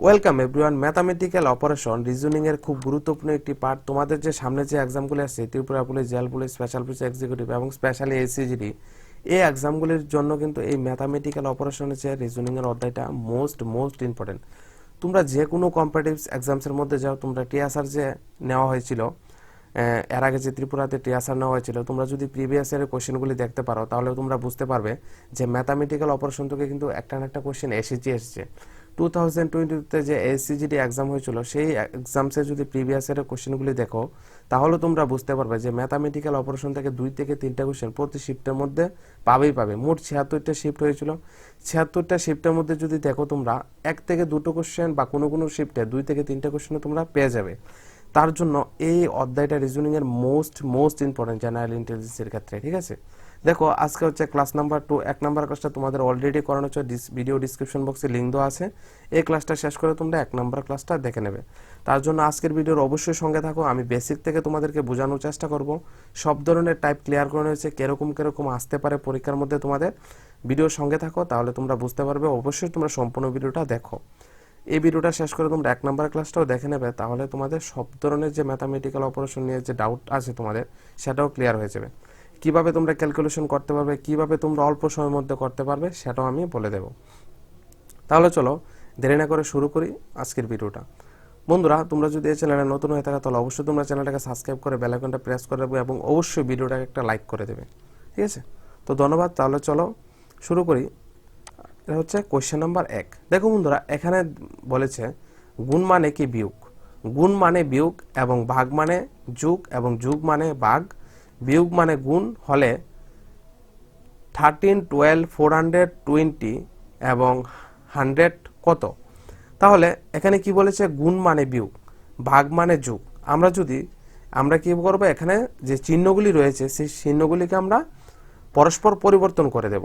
Welcome everyone mathematical operation reasoning এর খুব গুরুত্বপূর্ণ একটি পার্ট তোমাদের যে সামনে যে এক্সামগুলো আসছে Tripura police jail police special police executive এবং স্পেশালি এসিজিডি এই এক্সামগুলির জন্য কিন্তু এই ম্যাথামেটিক্যাল অপারেশনের যে রিজনিং এর অধ্যায়টা মোস্ট মোস্ট ইম্পর্টেন্ট তোমরা যে কোনো কম্পিটিভ এক্সামসের মধ্যে যাও, তোমরা টিএসআর যে নেওয়া হয়েছিল এর আগে যে ত্রিপুরাতে টিএসআর নেওয়া হয়েছিল, তোমরা যদি প্রিভিয়াস ইয়ারের কোশ্চেনগুলি দেখতে পারো, তাহলে তোমরা বুঝতে পারবে যে ম্যাথামেটিক্যাল অপারেশন থেকে কিন্তু একটা না একটা কোশ্চেন এসেছে এসেছে। টু থাউজেন্ড টোয়েন্টিতে যে এসসিজিডি এক্সাম হয়েছিল, সেই এক্সামসে যদি প্রিভিয়াস ইয়ারের কোশ্চেনগুলি দেখো, তাহলে তোমরা বুঝতে পারবে যে ম্যাথামেটিক্যাল অপারেশন থেকে দুই থেকে তিনটা কোশ্চেন প্রতি শিফটের মধ্যে পাবেই পাবে। মোট ছিয়াত্তরটা শিফট হয়েছিল। ছিয়াত্তরটা শিফটের মধ্যে যদি দেখো তোমরা, এক থেকে দুটো কোশ্চেন বা কোনো কোনো শিফটে দুই থেকে তিনটা কোশ্চেনে তোমরা পেয়ে যাবে। তার জন্য এই অধ্যায়টা রিজনিং এর মোস্ট মোস্ট ইম্পর্টেন্ট জেনারেল ইন্টেলিজেন্সের ক্ষেত্রে, ঠিক আছে? দেখো, আজকে হচ্ছে ক্লাস নাম্বার টু এক নাম্বার ক্লাসটা তোমাদের অলরেডি করানো হচ্ছে। ভিডিও ডিসক্রিপশন বক্সে লিঙ্ক দেওয়া আছে। এই ক্লাসটা শেষ করে তোমরা এক নাম্বার ক্লাসটা দেখে নেবে। তার জন্য আজকের ভিডিওর অবশ্যই সঙ্গে থাকো। আমি বেসিক থেকে তোমাদেরকে বোঝানোর চেষ্টা করব। সব ধরনের টাইপ ক্লিয়ার করানো হয়েছে কীরকম কীরকম আসতে পারে পরীক্ষার মধ্যে তোমাদের। ভিডিওর সঙ্গে থাকো, তাহলে তোমরা বুঝতে পারবে। অবশ্যই তোমরা সম্পূর্ণ ভিডিওটা দেখো। এই ভিডিওটা শেষ করে তোমরা এক নাম্বার ক্লাসটাও দেখে নেবে। তাহলে তোমাদের সব ধরনের যে ম্যাথামেটিক্যাল অপারেশন নিয়ে যে ডাউট আছে তোমাদের, সেটাও ক্লিয়ার হয়ে যাবে। কীভাবে তোমরা ক্যালকুলেশন করতে পারবে, কীভাবে তোমরা অল্প সময়ের মধ্যে করতে পারবে, সেটাও আমি বলে দেব। তাহলে চলো, দেরি না করে শুরু করি আজকের ভিডিওটা। বন্ধুরা, তোমরা যদি এই চ্যানেলে নতুন হয়ে থাকো, তাহলে অবশ্যই তোমরা চ্যানেলটাকে সাবস্ক্রাইব করে বেল আইকনটা প্রেস করে দেবে এবং অবশ্যই ভিডিওটাকে একটা লাইক করে দেবে। ঠিক আছে? তো ধন্যবাদ, তাহলে চলো শুরু করি। এটা হচ্ছে কোয়েশ্চেন নাম্বার এক। দেখো বন্ধুরা, এখানে বলেছে, গুণ মানে কি বিয়োগ? গুণ মানে বিয়োগ এবং ভাগ মানে যুগ এবং যুগ মানে ভাগ বিয়োগ মানে গুণ হলে thirteen twelve four hundred twenty এবং হান্ড্রেড কত? তাহলে এখানে কি বলেছে? গুণ মানে বিয়োগ, ভাগ মানে যোগ। আমরা যদি, আমরা কি করব? এখানে যে চিহ্নগুলি রয়েছে, সেই চিহ্নগুলিকে আমরা পরস্পর পরিবর্তন করে দেব।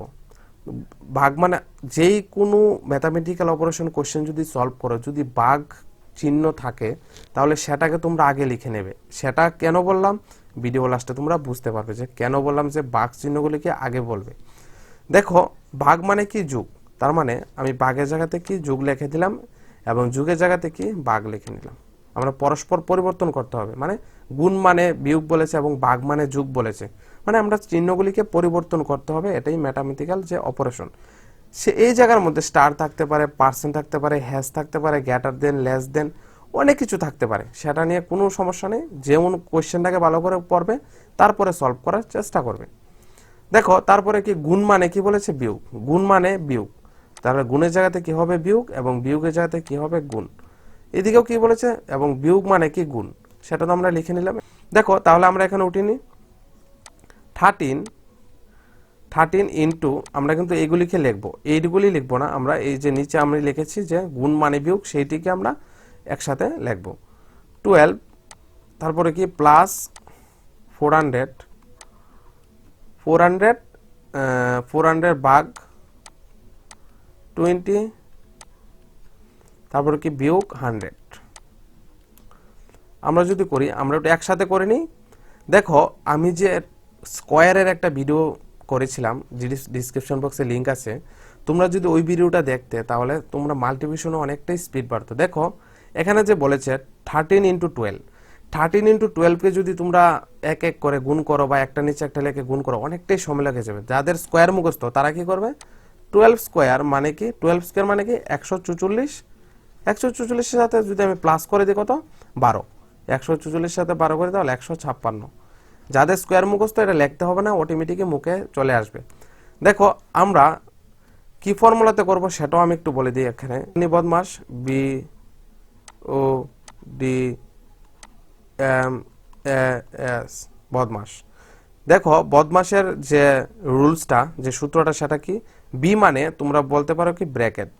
ভাগ মানে যেই কোনো ম্যাথামেটিক্যাল অপারেশন কোশ্চেন যদি সলভ করো, যদি বাঘ চিহ্ন থাকে, তাহলে সেটাকে তোমরা আগে লিখে নেবে। সেটা কেন বললাম? ভিডিও লাস্টে তোমরা বুঝতে পারবে যে কেন বললাম যে বাঘ চিহ্নগুলিকে আগে বলবে। দেখো, বাঘ মানে কি যুগ? তার মানে আমি বাঘের জায়গাতে কি যুগ লিখে দিলাম এবং যুগের জায়গাতে কি বাঘ লিখে নিলাম। আমরা পরস্পর পরিবর্তন করতে হবে। মানে গুণ মানে বিয়োগ বলেছে এবং বাঘ মানে যুগ বলেছে। মানে আমরা চিহ্নগুলিকে পরিবর্তন করতে হবে, এটাই ম্যাটামেটিক্যাল যে অপারেশন সে এই জায়গার মধ্যে স্টার থাকতে পারে পার্সেন্ট থাকতে পারে হ্যাশ থাকতে পারে গ্যাটার দেন লেস দেন অনেক কিছু থাকতে পারে। সেটা নিয়ে কোনো সমস্যা নেই। যেমন কোয়েশ্চেনটাকে ভালো করে পড়বে, তারপরে সলভ করার চেষ্টা করবে। দেখো, তারপরে কি গুণ মানে কি বলেছে? বিয়োগ। গুণ মানে বিয়োগ। তাহলে গুণের জায়গাতে কি হবে বিয়োগ এবং বিয়োগের জায়গাতে কি হবে গুণ? এদিকেও কি বলেছে? এবং বিয়োগ মানে কি গুণ? সেটা তো আমরা লিখে নিলাম। দেখো, তাহলে আমরা এখানে উঠিনি থার্টিন থার্টিন ইন্টু আমরা কিন্তু এইগুলিকে লিখব। এইগুলি লিখব না। আমরা এই যে নিচে আমরা লিখেছি যে গুণ মানে বিয়োগ, সেইটিকে আমরা একসাথে লিখব। টুয়েলভ তারপরে কি? Plus four hundred four hundred four hundred বাঘ টোয়েন্টি তারপরে কি? বিয়োগ হান্ড্রেড আমরা যদি করি, আমরা ওটা একসাথে করে নিই। দেখো, আমি যে স্কোয়ারের একটা ভিডিও করেছিলাম ডিসক্রিপশন বক্সে লিঙ্ক আছে, তোমরা যদি ওই ভিডিওটা দেখতে, তাহলে তোমরা মাল্টিভিশনে অনেকটাই স্পিড বাড়তো। দেখো এখানে যে বলেছে thirteen into twelve thirteen into টুয়েলভকে যদি তোমরা এক এক করে গুণ করো বা একটা নিচে একটা লেখে গুণ করো, অনেকটাই সময় লেগে যাবে। যাদের স্কোয়ার মুখস্থ, তারা কি করবে? টুয়েলভ স্কোয়ার মানে কি? টুয়েলভ স্কোয়ার মানে কি? একশো চুচল্লিশ। একশো চুচল্লিশের সাথে যদি আমি প্লাস করে দিই কত? বারো। একশো চুচল্লিশের সাথে বারো করে তাহলে একশো ছাপ্পান্ন। যাদের স্কোয়ার মুখস্থ, এটা লিখতে হবে না অটোমেটিকই মুখে চলে আসবে। দেখো, আমরা কি ফর্মুলাতে করব, সেটাও আমি একটু বলে দিই এখানে। BODMAS B O D M S BODMAS দেখো বদমাসের যে রুলসটা, যে সূত্রটা, সেটা কি? বি মানে তোমরা বলতে পারো কি ব্র্যাকেট।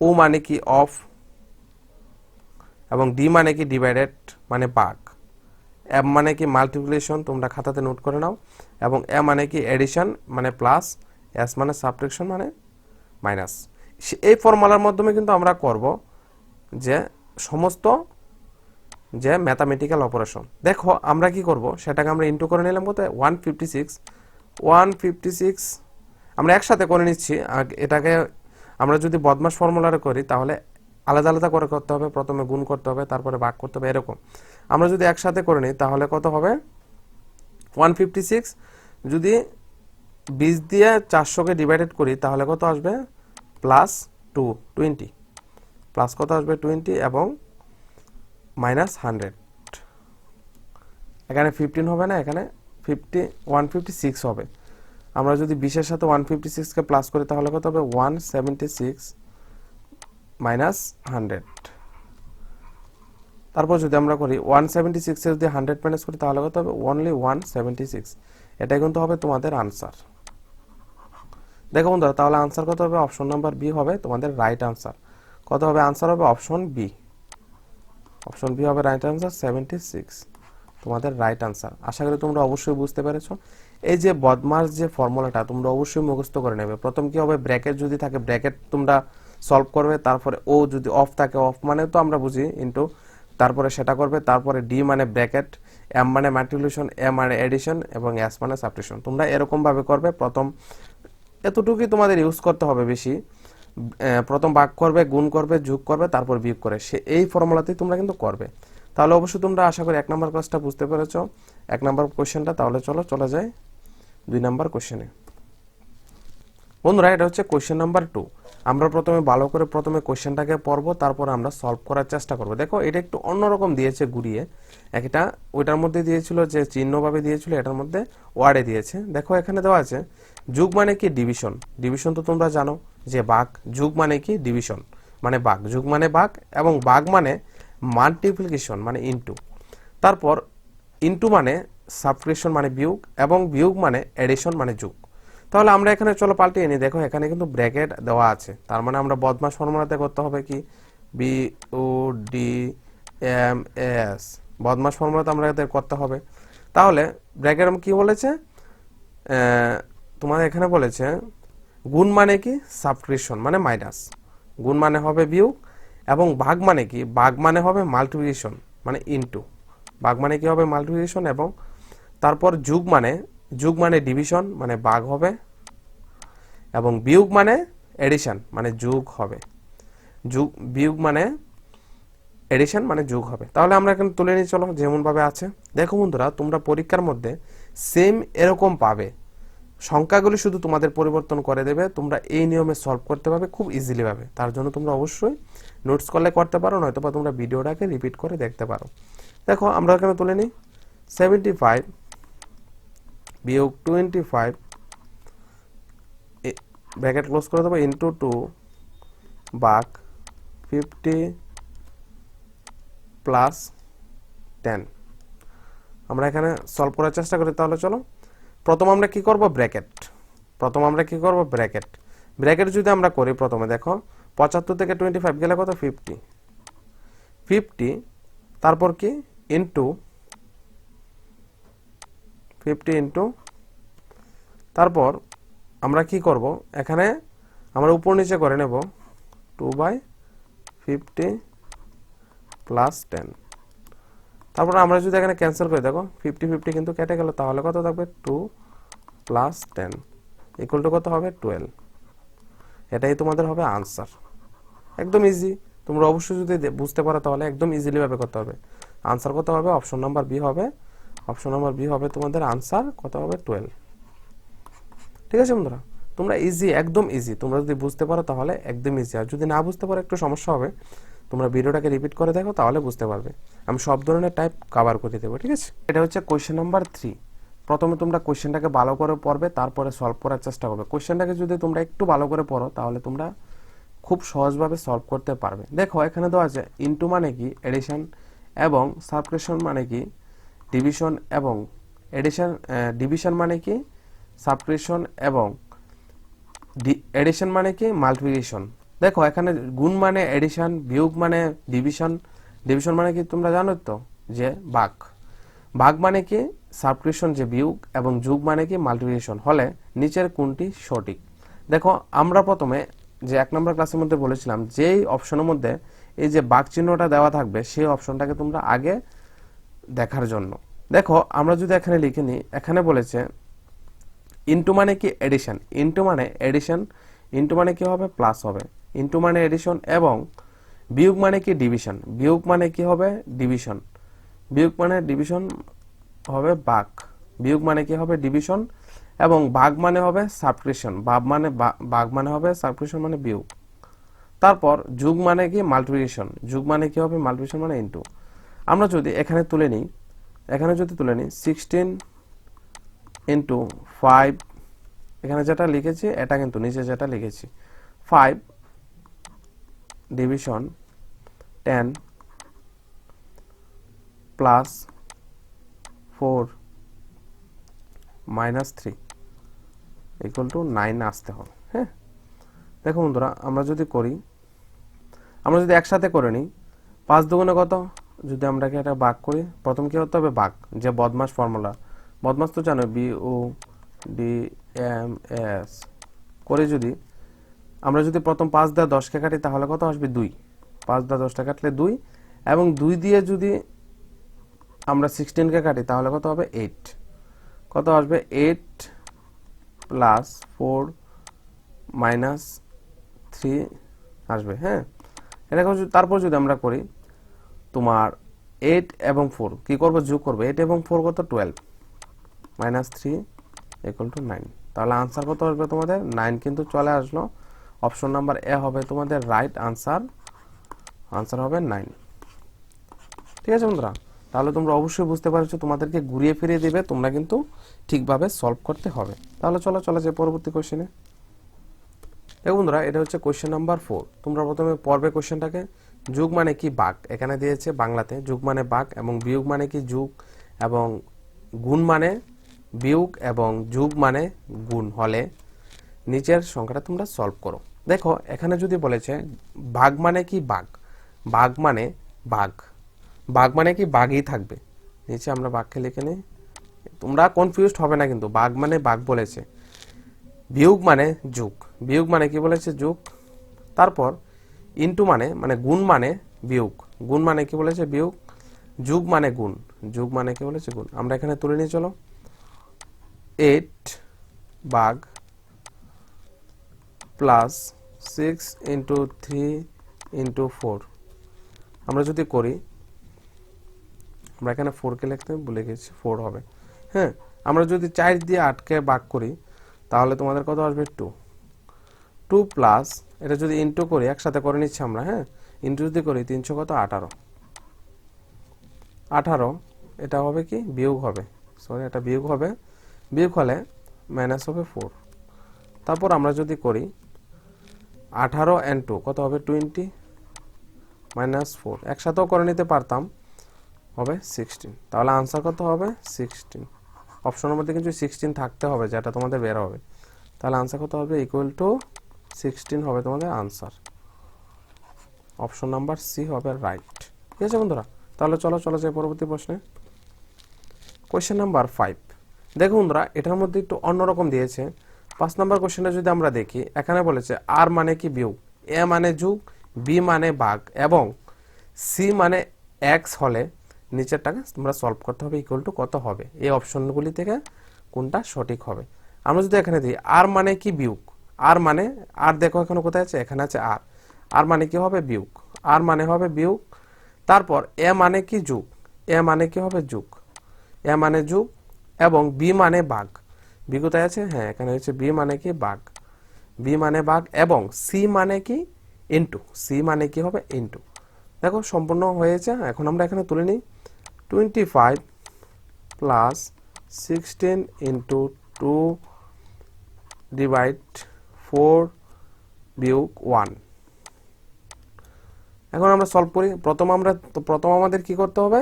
ও মানে কি অফ, এবং ডি মানে কি ডিভাইডেড মানে বাঘ এম মানে কি মাল্টিপ্লিকেশন, তোমরা খাতাতে নোট করে নাও। এবং এ মানে কি এডিশন মানে প্লাস, এস মানে সাবট্রাকশন মানে মাইনাস। এই ফর্মুলার মাধ্যমে কিন্তু আমরা করব যে সমস্ত যে ম্যাথামেটিক্যাল অপারেশন দেখো, আমরা কি করব? সেটাকে আমরা ইন্টু করে নিলাম কত one fifty six one fifty six আমরা একসাথে করে নিচ্ছি। এটাকে আমরা যদি বদমাস ফর্মুলারে করি, তাহলে আলাদা আলাদা করে করতে হবে। প্রথমে গুণ করতে হবে, তারপরে ভাগ করতে হবে, এরকম। আমরা যদি একসাথে করে নিই, তাহলে কত হবে? ওয়ান ফিফটি সিক্স যদি বিশ দিয়ে চারশোকে ডিভাইডেড করি, তাহলে কত আসবে? প্লাস টু টোয়েন্টি প্লাস কত আসবে? টোয়েন্টি এবং মাইনাস হান্ড্রেড। এখানে ফিফটিন হবে না, এখানে ফিফটি, ওয়ান ফিফটি সিক্স হবে। আমরা যদি বিশের সাথে ওয়ান ফিফটি সিক্সকে প্লাস করি, তাহলে কত হবে? One seventy six minus hundred. তারপর যদি আমরা করি, ওয়ান সেভেন্টি সিক্সে যদি হান্ড্রেড মাইনাস করি, তাহলে কত হবে? অনলি ওয়ান সেভেন্টি সিক্স এটাই কিন্তু হবে তোমাদের আনসার দেখো বন্ধুরা, তাহলে আনসার কত হবে? অপশন নাম্বার বি হবে তোমাদের রাইট আনসার কত হবে? আনসার হবে অপশন বি অপশন বি হবে রাইট আনসার সেভেন্টি সিক্স তোমাদের রাইট আনসার আশা করি তোমরা অবশ্যই বুঝতে পেরেছ। এই যে বদমাস যে ফর্মুলাটা, তোমরা অবশ্যই মুখস্থ করে নেবে। প্রথম কি হবে? ব্র্যাকেট যদি থাকে ব্র্যাকেট তোমরা সলভ করবে। তারপরে ও যদি অফ থাকে অফ মানে তো আমরা বুঝি ইন্টু তারপরে সেটা করবে। তারপরে ডি মানে ব্র্যাকেট এম মানে মাল্টিপ্লিকেশন এ মানে এডিশন এবং এস মানে সাবট্রিশন তোমরা এরকম ভাবে করবে। প্রথম, এতটুকুই তোমাদের ইউজ করতে হবে বেশি। প্রথম ভাগ করবে, গুণ করবে, যোগ করবে, তারপর বিয়োগ করে। সে এই ফর্মুলাতেই তোমরা কিন্তু করবে। তাহলে অবশ্যই তোমরা আশা করি এক নম্বর ক্লাসটা বুঝতে পেরেছ। এক নম্বর কোশ্চেনটা তাহলে চলো, চলে যায় দুই নম্বর কোশ্চেনে বন্ধুরা, এটা হচ্ছে কোশ্চেন নাম্বার টু আমরা প্রথমে ভালো করে প্রথমে কোশ্চেনটাকে পড়ব, তারপর আমরা সলভ করার চেষ্টা করব। দেখো, এটা একটু অন্যরকম দিয়েছে ঘুরিয়ে। একটা, ওইটার মধ্যে দিয়েছিল যে চিহ্নভাবে দিয়েছিল, এটার মধ্যে ওয়ার্ডে দিয়েছে। দেখো, এখানে দেওয়া আছে, যুগ মানে কি? ডিভিশন ডিভিশন তো তোমরা জানো। যে বাঘ যুগ মানে কি? ডিভিশন মানে বাঘ। যুগ মানে বাঘ এবং বাঘ মানে মাল্টিপ্লিকেশন মানে ইনটু তারপর ইনটু মানে সাবস্ক্রিপশন মানে বিয়োগ এবং বিয়োগ মানে এডিশন মানে যুগ। তাহলে আমরা এখানে চলো পাল্টে নিই দেখো এখানে কিন্তু ব্র্যাকেট দেওয়া আছে। তার মানে আমরা বদমাস ফর্মুলাতে করতে হবে কি? B O D M S BODMAS ফর্মুলাতে আমরা এদের করতে হবে। তাহলে ব্র্যাকেট কি বলেছে? আহ, তোমাদের এখানে বলেছে গুণ মানে কি? সাবস্ক্রিপশন মানে মাইনাস। গুণ মানে হবে বিয়োগ এবং ভাগ মানে কি? ভাগ মানে হবে মাল্টিপ্লিকেশন মানে ইনটু ভাগ মানে কি হবে? মাল্টিপ্লিকেশন এবং তারপর যুগ মানে যুগ মানে ডিভিশন মানে ভাগ হবে এবং বিয়োগ মানে এডিশন মানে যোগ হবে। যুগ, বিয়োগ মানে এডিশন মানে যোগ হবে। তাহলে আমরা এখানে তুলে নিয়ে চলো যেমন ভাবে আছে। দেখো বন্ধুরা, তোমরা পরীক্ষার মধ্যে সেম এরকম পাবে। সংখ্যাগুলি শুধু তোমাদের পরিবর্তন করে দেবে, তোমরা এই নিয়মে সলভ করতে পারবে খুব ইজিলি ভাবে। তার জন্য তোমরা অবশ্যই নোটস করলে করতে পারো নয়তো বা তোমরা ভিডিওটাকে রিপিট করে দেখতে পারো। দেখো, আমরা এখানে তুলে নিই। সেভেন্টি ফাইভ বিয়োগ টোয়েন্টি ফাইভ ব্র্যাকেট ক্লোজ করে দেবো ইন্টু টু বাক ফিফটি প্লাস টেন আমরা এখানে সলভ করার চেষ্টা করি, তাহলে চলো। প্রথম আমরা কি করব? ব্র্যাকেট। প্রথম আমরা কি করব? ব্র্যাকেট। ব্র্যাকেট যদি আমরা করি প্রথমে, দেখো, পঁচাত্তর থেকে টোয়েন্টি ফাইভ গেলে কত? ফিফটি ফিফটি তারপর কি? ইন্টু ফিফটি ইন্টু তারপর আমরা কি করব? এখানে আমরা উপর নিচে করে নেব two by fifty plus ten তারপর আমরা যদি এখানে ক্যান্সেল করে, দেখো ফিফটি ফিফটি কিন্তু কেটে গেল, তাহলে কত থাকবে? Two plus ten equal to কত হবে? টুয়েলভ এটাই তোমাদের হবে আনসার একদম ইজি তোমরা অবশ্যই যদি বুঝতে পারো তাহলে একদম ইজিলি ভাবে করতে হবে। আনসার কত হবে? অপশন নাম্বার বি হবে। অপশন নাম্বার বি হবে তোমাদের আনসার কত হবে? টুয়েলভ ঠিক আছে বন্ধুরা? তোমরা ইজি একদম ইজি তোমরা যদি বুঝতে পারো তাহলে একদম ইজি আর যদি না বুঝতে পারো, একটু সমস্যা হবে। তোমরা ভিডিওটাকে রিপিট করে দেখো, তাহলে বুঝতে পারবে। আমি সব ধরনের টাইপ কভার করে দেবো, ঠিক আছে? এটা হচ্ছে কোয়েশ্চেন নাম্বার থ্রি প্রথমে তোমরা কোয়েশ্চেনটাকে ভালো করে পড়বে, তারপরে সলভ করার চেষ্টা করবে। কোয়েশ্চেনটাকে যদি তোমরা একটু ভালো করে পড়ো, তাহলে তোমরা খুব সহজভাবে সলভ করতে পারবে। দেখো, এখানে দেওয়া আছে ইনটু মানে কি? এডিশন এবং সাবক্রেশন মানে কি? ডিভিশন এবং এডিশন ডিভিশন মানে কি? সাবক্রেশন এবং এডিশন মানে কি? মাল্টিপ্লিকেশন দেখো, এখানে গুণ মানে এডিশন বিয়োগ মানে ডিভিশন ডিভিশন মানে কি তোমরা জানো তো? যে ভাগ ভাগ মানে কি? সাবক্রিপশন যে বিয়োগ এবং যোগ মানে কি মাল্টিপ্লিকেশন, হলে নিচের কোনটি সঠিক? দেখো, আমরা প্রথমে যে এক নম্বর ক্লাসের মধ্যে বলেছিলাম, যেই অপশনের মধ্যে এই যে বাঘ চিহ্নটা দেওয়া থাকবে, সেই অপশনটাকে তোমরা আগে দেখার জন্য। দেখো, আমরা যদি এখানে লিখে নিই, এখানে বলেছে ইন্টু মানে কি এডিশন ইন্টু মানে এডিশন ইন্টু মানে কি হবে? প্লাস হবে। ইন্টু মানে এডিশন এবং বিয়োগ মানে কি ডিভিশন বিয়োগ মানে কি হবে? ডিভিশন বিয়োগ মানে ডিভিশন হবে বাঘ বিয়োগ মানে কি হবে? ডিভিশন এবং বাঘ মানে হবে সাবট্রিশন বাঘ মানে বাঘ মানে হবে সাবট্রিশন মানে বিয়োগ। তারপর যুগ মানে কি? মাল্টিপ্লিকেশন যুগ মানে কি হবে? মাল্টিপ্লিকেশন মানে ইনটু আমরা যদি এখানে তুলে নিই, এখানে যদি তুলে নিই সিক্সটিন ইন্টু ফাইভ এখানে যেটা লিখেছি, এটা কিন্তু নিচে যেটা লিখেছি। Five division ten plus four minus three equal to nine আসতে হবে হ্যাঁ? দেখো বন্ধুরা, আমরা যদি করি, আমরা যদি একসাথে করে নিই, পাঁচ দুগুণে কত? যদি আমরা কি একটা বাঘ করি, প্রথম কি হতে হবে? বাঘ যে বদমাস ফর্মুলা বদমাস তো জানো B O D M S করে যদি, আমরা যদি প্রথম পাঁচ দেওয়া দশকে কাটি, তাহলে কত আসবে? দুই। পাঁচ দেওয়া দশটা কাটলে দুই, এবং দুই দিয়ে যদি আমরা সিক্সটিনকে কাটি, তাহলে কত হবে এইট কত আসবে? Eight plus four minus three আসবে হ্যাঁ? এরকম তারপর যদি আমরা করি, তোমার এইট এবং ফোর কি করব? যোগ করব এইট এবং ফোর কত? Twelve minus three equal to nine তাহলে আনসার কত আসবে তোমাদের? নাইন কিন্তু চলে আসলো। অপশন নাম্বার এ হবে তোমাদের রাইট আনসার আনসার হবে নাইন ঠিক আছে বন্ধুরা? তাহলে তোমরা অবশ্যই বুঝতে পারছ তোমাদেরকে ঘুরিয়ে ফিরিয়ে দেবে, তোমরা কিন্তু ঠিকভাবে সলভ করতে হবে। তাহলে চলো চলো যে পরবর্তী কোশ্চেনে দেখো বন্ধুরা, এটা হচ্ছে কোশ্চেন নাম্বার ফোর তোমরা প্রথমে পর্বে কোশ্চেনটাকে যুগ মানে কি বাঘ এখানে দিয়েছে বাংলাতে, যুগ মানে বাঘ এবং বিয়োগ মানে কি যুগ এবং গুণ মানে বিয়োগ এবং যুগ মানে গুণ হলে নিচের সংখ্যাটা তোমরা সলভ করো। দেখো, এখানে যদি বলেছে বাঘ মানে কি বাঘ বাঘ মানে বাঘ। বাঘ মানে কি বাঘই থাকবে? নিচে আমরা বাঘকে লিখে নিই। তোমরা কনফিউজড হবে না কিন্তু, বাঘ মানে বাঘ বলেছে। বিয়োগ মানে যুগ। বিয়োগ মানে কি বলেছে? যুগ। তারপর ইন্টু মানে মানে গুণ মানে বিয়োগ। গুণ মানে কি বলেছে? বিয়োগ। যুগ মানে গুণ। যুগ মানে কি বলেছে? গুণ। আমরা এখানে তুলে নিয়ে চলো। এইট বাঘ plus six into three into four আমরা যদি করি আমরা এখানে ফোরকে লিখতে ভুলে গেছি ফোর হবে। হ্যাঁ আমরা যদি চার দিয়ে আটকে বাক করি, তাহলে তোমাদের কত আসবে? টু টু প্লাস এটা যদি ইন্টু করি, একসাথে করে নিচ্ছি আমরা হ্যাঁ? ইন্টু যদি করি, তিনশো কত? আঠারো। আঠারো, এটা হবে কি? বিয়োগ হবে। সরি এটা বিয়োগ হবে। বিয়োগ হলে মাইনাস হবে ফোর তারপর আমরা যদি করি, আঠারো অ্যান্ড টু কত হবে? টোয়েন্টি মাইনাস ফোর একসাথেও করে নিতে পারতাম। হবে সিক্সটিন তাহলে আনসার কত হবে? সিক্সটিন অপশনের মধ্যে কিন্তু সিক্সটিন থাকতে হবে, যেটা তোমাদের বের হবে, তাহলে আনসার কত হবে? ইকুয়াল টু সিক্সটিন হবে তোমাদের আনসার অপশন নাম্বার সি হবে রাইট ঠিক আছে বন্ধুরা? তাহলে চলো চলো যাই পরবর্তী প্রশ্নে। কোয়েশ্চেন নাম্বার ফাইভ দেখো বন্ধুরা, এটার মধ্যে একটু অন্যরকম দিয়েছে। পাঁচ নাম্বার কোয়েশ্চেনটা যদি আমরা দেখি, এখানে বলেছে আর মানে কি বিয়োগ? এ মানে যুগ বি মানে বাঘ এবং সি মানে এক্স হলে নিচেরটাকে তোমরা সলভ করতে হবে ইকুয়াল টু কত হবে? এই অপশনগুলি থেকে কোনটা সঠিক হবে? আমরা যদি এখানে দিই আর মানে কি বিয়োগ? আর মানে আর দেখো এখানে কোথায় আছে? এখানে আছে আর আর মানে কি হবে বিয়োগ? আর মানে হবে বিয়োগ। তারপর এ মানে কি যুগ? এ মানে কি হবে যুগ? এ মানে যুগ এবং বি মানে বাঘ। বি কোথায় আছে? হ্যাঁ এখানে হচ্ছে বি মানে কি বাঘ। বি মানে বাঘ এবং সি মানে কি ইন্টু সি মানে কি হবে ইন্টু দেখো, সম্পূর্ণ হয়েছে। এখন আমরা এখানে তুলে নিই। Twenty five plus sixteen into two divide four বিয়োগ ওয়ান এখন আমরা সলভ করি, প্রথম আমরা, তো প্রথম আমাদের কি করতে হবে?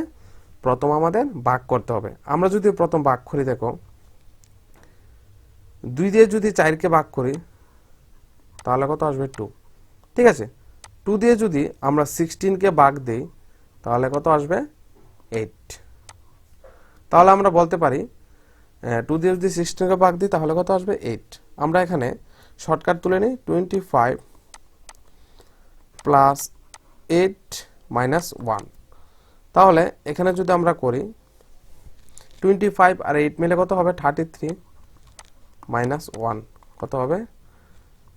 প্রথম আমাদের ভাগ করতে হবে। আমরা যদি প্রথম ভাগ করি, দেখো, দুই দিয়ে যদি চারকে ভাগ করি, তাহলে কত আসবে টু ঠিক আছে? টু দিয়ে যদি আমরা সিক্সটিনকে ভাগ দিই, তাহলে কত আসবে? এইট তাহলে আমরা বলতে পারি টু দিয়ে যদি সিক্সটিনকে ভাগ দিই, তাহলে কত আসবে এইট আমরা এখানে শর্টকাট তুলে নিই twenty five plus eight minus one তাহলে এখানে যদি আমরা করি টোয়েন্টি ফাইভ আর এইট মিলে কত হবে? থার্টি থ্রি মাইনাস ওয়ান কত হবে?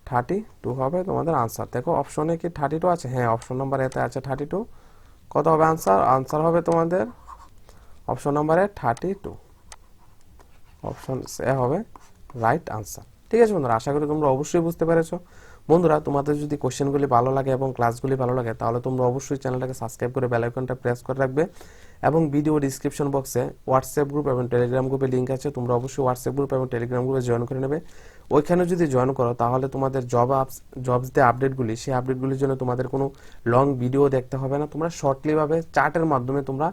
থার্টি টু হবে তোমাদের আনসার দেখো অপশনে কি থার্টি টু আছে? হ্যাঁ অপশন নাম্বার এতে আছে থার্টি টু কত হবে আনসার আনসার হবে তোমাদের অপশন নম্বরে থার্টি টু অপশন এ হবে রাইট আনসার ঠিক আছে বন্ধুরা, আশা করি তোমরা অবশ্যই বুঝতে পেরেছ। বন্ধুরা, তোমাদের যদি কোশ্চেনগুলি ভালো লাগে এবং ক্লাসগুলি ভালো লাগে, তাহলে তোমরা অবশ্যই চ্যানেলটাকে সাবস্ক্রাইব করে বেল আইকনটা প্রেস করে রাখবে এবং ভিডিও ডিসক্রিপশন বক্সে হোয়াটসঅ্যাপ গ্রুপ এবং টেলিগ্রাম গ্রুপে লিঙ্ক আছে, তোমরা অবশ্যই হোয়াটসঅ্যাপ গ্রুপ এবং টেলিগ্রাম গ্রুপে জয়েন করে নেবে। ওইখানে যদি জয়েন করো, তাহলে তোমাদের জব আপস জবস যে আপডেটগুলি সেই আপডেটগুলির জন্য তোমাদের কোনো লং ভিডিও দেখতে হবে না। তোমরা শর্টলিভাবে চার্টের মাধ্যমে তোমরা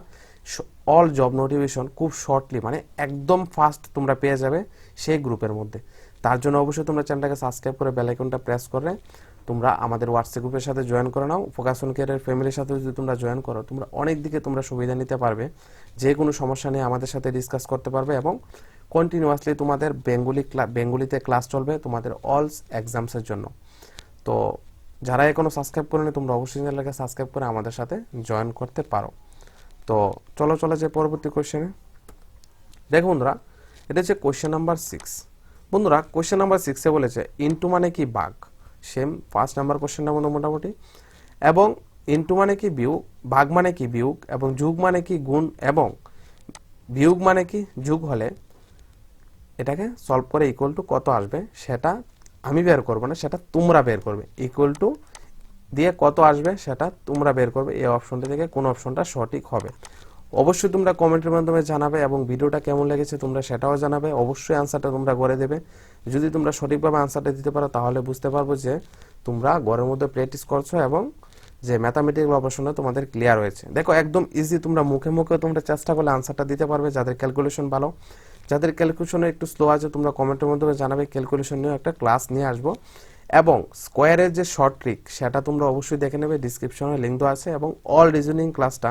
অল জব নোটিফিকেশন খুব শর্টলি মানে একদম ফাস্ট তোমরা পেয়ে যাবে সেই গ্রুপের মধ্যে। তার জন্য অবশ্যই তোমরা চ্যানেলটাকে সাবস্ক্রাইব করে বেল আইকনটা প্রেস করে তোমরা আমাদের হোয়াটসঅ্যাপ গ্রুপের সাথে জয়েন করে নাও। ফোকাসন কেয়ারের ফ্যামিলির সাথে যদি তোমরা জয়েন করো, তোমরা অনেক দিকে তোমরা সুবিধা নিতে পারবে। যে কোনো সমস্যা নিয়ে আমাদের সাথে ডিসকাস করতে পারবে এবং কন্টিনিউয়াসলি তোমাদের বেঙ্গলি বেঙ্গলিতে ক্লাস চলবে তোমাদের অলস এক্সামসের জন্য। তো যারা এখনও সাবস্ক্রাইব করেনি, তোমরা অবশ্যই চ্যানেলটাকে সাবস্ক্রাইব করে আমাদের সাথে জয়েন করতে পারো। তো চলো চলো যে পরবর্তী কোশ্চেনে দেখো বন্ধুরা, এটা হচ্ছে কোশ্চেন নাম্বার সিক্স বন্ধুরা কোশ্চেন নাম্বার সিক্সে বলেছে ইন্টু মানে কি বাঘ? সেম ফার্স্ট নাম্বার কোশ্চেনটা মতো মোটামুটি। এবং ইন্টু মানে কি বিয়োগ ভাগ মানে কি বিয়োগ, এবং যুগ মানে কি গুণ, এবং বিয়োগ মানে কি যুগ হলে এটাকে সলভ করে ইকুয়াল টু কত আসবে? সেটা আমি বের করব না, সেটা তোমরা বের করবে। ইকুয়াল টু দিয়ে কত আসবে? সেটা তোমরা বের করবে। এই অপশনটা থেকে কোন অপশনটা সঠিক হবে। অবশ্যই তোমরা কমেন্টের মাধ্যমে জানাবে এবং ভিডিওটা কেমন লেগেছে তোমরা সেটাও জানাবে। অবশ্যই আনসারটা তোমরা করে দেবে। যদি তোমরা সঠিকভাবে আনসারটা দিতে পারো, তাহলে বুঝতে পারব যে তোমরা ঘরের মধ্যে প্র্যাকটিস করছ এবং যে ম্যাথামেটিক্যাল অপারেশনে তোমাদের ক্লিয়ার হয়েছে। দেখো, একদম ইজি তোমরা মুখে মুখে তোমরা চেষ্টা করলে আনসারটা দিতে পারবে। যাদের ক্যালকুলেশন ভালো, যাদের ক্যালকুলেশনে একটু স্লো আছে, তোমরা কমেন্টের মাধ্যমে জানাবে ক্যালকুলেশন নিয়ে একটা ক্লাস নিয়ে আসব। এবং স্কোয়ারের যে শর্ট ট্রিক সেটা তোমরা অবশ্যই দেখে নেবে ডিসক্রিপশনে লিঙ্ক আছে এবং অল রিজনিং ক্লাসটা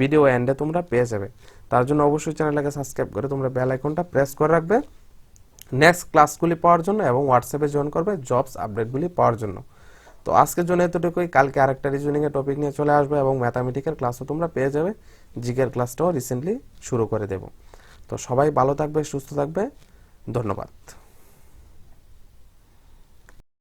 ভিডিও এন্ডে তোমরা পেয়ে যাবে। তার জন্য অবশ্যই চ্যানেলটাকে সাবস্ক্রাইব করে তোমরা বেল আইকনটা প্রেস করে রাখবে। নেক্সট ক্লাসগুলি পাওয়ার জন্য এবং হোয়াটসঅ্যাপে জয়েন করবে জবস আপডেটগুলি পাওয়ার জন্য। তো আজকের জন্য এতটুকুই। কালকে আরেকটা রিজনিং এর টপিক নিয়ে চলে আসবে এবং ম্যাথামেটিক্যাল ক্লাসও তোমরা পেয়ে যাবে। জিকের ক্লাসটাও রিসেন্টলি শুরু করে দেব। তো সবাই ভালো থাকবে, সুস্থ থাকবে। ধন্যবাদ।